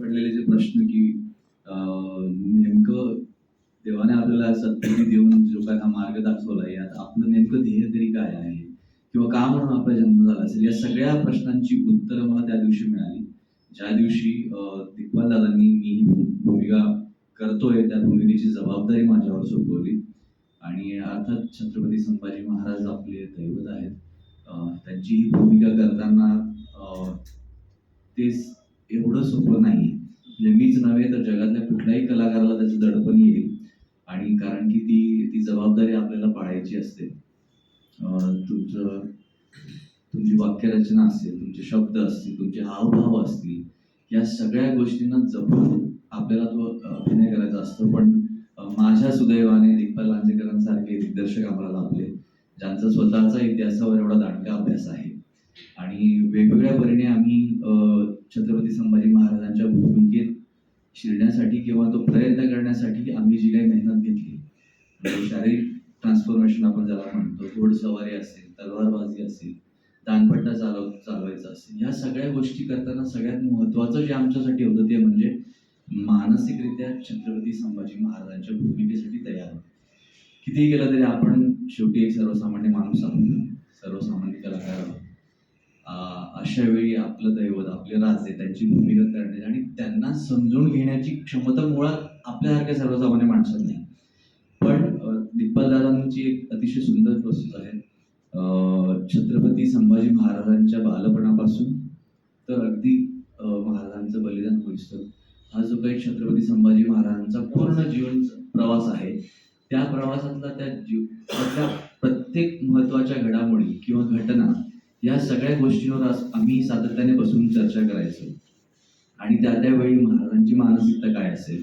पडलेले जे प्रश्न की नेमकं देवाने आपल्याला सत्तेने देऊन जो काय हा मार्ग दाखवला यात आपलं नेमकं ध्येय तरी काय आहे? किंवा का म्हणून आपला जन्म झाला असेल? या सगळ्या प्रश्नांची उत्तरं मला त्या दिवशी मिळाली. ज्या दिवशी दिग्पाल दादांनी मी ही भूमिका करतोय त्या भूमिकेची जबाबदारी माझ्यावर सोपवली. आणि अर्थात छत्रपती संभाजी महाराज आपले दैवत आहेत. त्यांची ही भूमिका करताना तेच ते सोपं नाही. म्हणजे मीच नव्हे तर जगातल्या कुठल्याही कलाकाराला त्याचं दडपण येईल. आणि कारण की ती ती जबाबदारी आपल्याला पाळायची असते. तुमचं तुमची वाक्यरचना असेल तुमचे शब्द असतील तुमचे हावभाव असतील या सगळ्या गोष्टींना जपून आपल्याला तो अभिनय करायचा असतो. पण माझ्या सुदैवाने दिग्पाल लांजेकरांसारखे दिग्दर्शक आम्हाला लाभले ज्यांचा स्वतःचा इतिहासावर एवढा दांडका अभ्यास आहे. आणि वेगवेगळ्या परीने आम्ही छत्रपती संभाजी महाराजांच्या भूमिकेत शिरण्यासाठी किंवा तो प्रयत्न करण्यासाठी आम्ही जी काही मेहनत घेतली म्हणजे शारीरिक ट्रान्सफॉर्मेशन आपण ज्याला म्हणतो घोडसवारी असेल तलवारबाजी असेल दानपट्टा चालव चालवायचा असेल या सगळ्या गोष्टी करताना सगळ्यात महत्त्वाचं जे आमच्यासाठी होतं ते म्हणजे मानसिकरित्या छत्रपती संभाजी महाराजांच्या भूमिकेसाठी तयार होतो. कितीही केलं तरी आपण शेवटी एक सर्वसामान्य माणूस आहोत सर्वसामान्य कलाकार आहोत आ- अशा वेळी आपलं दैवत आपले राजे त्यांची भूमिका करण्याची आणि त्यांना समजून घेण्याची क्षमता मुळात आपल्यासारख्या सर्वसामान्य माणसात नाही. पण अ, एक अतिशय सुंदर प्रस्तुत आहे. छत्रपती संभाजी महाराजांच्या बालपणापासून तर अगदी महाराजांचं बलिदान होईस्तोवर. हा जो काही छत्रपती संभाजी महाराजांचा पूर्ण जीवन प्रवास आहे त्या प्रवासातला त्या जीव प्रत्येक महत्त्वाच्या घडामोडी किंवा घटना या सगळ्या गोष्टींवर आम्ही सातत्याने बसून चर्चा करायचो. आणि त्या त्यावेळी महाराजांची मानसिकता काय असेल?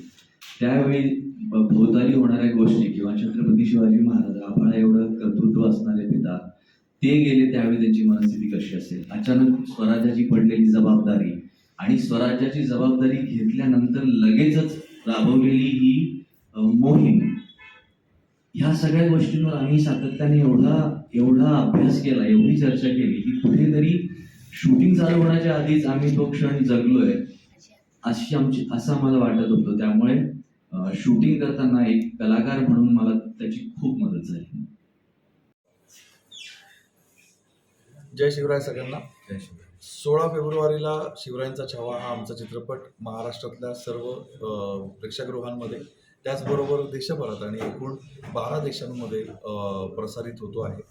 त्यावेळी भोवताली होणाऱ्या गोष्टी किंवा छत्रपती शिवाजी महाराज आभाळा एवढं कर्तृत्व असणारे पिता ते गेले त्यावेळी त्यांची मनस्थिती कशी असेल? अचानक स्वराज्याची पडलेली जबाबदारी आणि स्वराज्याची जबाबदारी घेतल्यानंतर लगेचच राबवलेली ही मोहीम ह्या सगळ्या गोष्टींवर आम्ही सातत्याने एवढा एवढा अभ्यास केला एवढी चर्चा केली की कुठेतरी शूटिंग चालू होण्याच्या आधीच आम्ही तो क्षण जगलोय अशी आमची असं आम्हाला वाटत होतं. त्यामुळे शूटिंग करताना एक कलाकार म्हणून मला त्याची खूप मदत झाली. जय शिवराय सगळ्यांना. सोळा फेब्रुवारीला शिवरायांचा छावा हा आमचा चित्रपट महाराष्ट्रातल्या सर्व प्रेक्षागृहांमध्ये त्याचबरोबर देशभरात आणि एकूण बारा देशांमध्ये प्रसारित होतो आहे.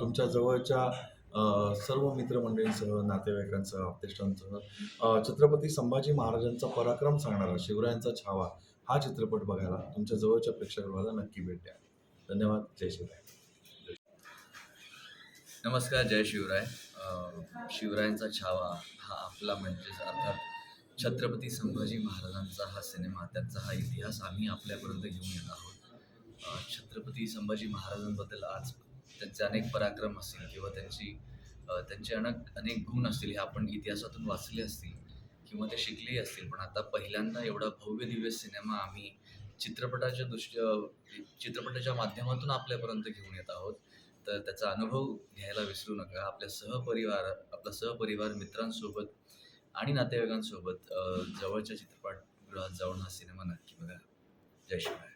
तुमच्या जवळच्या सर्व मित्रमंडळींसह नातेवाईकांसह आप्तेष्टांसह छत्रपती संभाजी महाराजांचा पराक्रम सांगणारा शिवरायांचा छावा हा चित्रपट बघायला तुमच्या जवळच्या प्रेक्षागृहाला नक्की भेट द्या. धन्यवाद. जय शिवराय. नमस्कार. जय शिवराय. शिवरायांचा छावा हा आपला म्हणजेच अर्थात छत्रपती संभाजी महाराजांचा हा सिनेमा त्यांचा हा इतिहास आम्ही आपल्यापर्यंत घेऊन येत आहोत. छत्रपती संभाजी महाराजांबद्दल आज त्यांचे अनेक पराक्रम असतील किंवा त्यांची त्यांचे अनेक अनेक गुण असतील हे आपण इतिहासातून वाचले असतील किंवा ते शिकलेही असतील. पण आता पहिल्यांदा एवढा भव्य दिव्य सिनेमा आम्ही चित्रपटाच्या दृष्टी चित्रपटाच्या माध्यमातून आपल्यापर्यंत घेऊन येत आहोत. तर त्याचा अनुभव घ्यायला विसरू नका. आपल्या सहपरिवार आपला सहपरिवार मित्रांसोबत आणि नातेवाईकांसोबत जवळच्या चित्रपटगृहात जाऊन हा सिनेमा नक्की बघा जय शिवराय.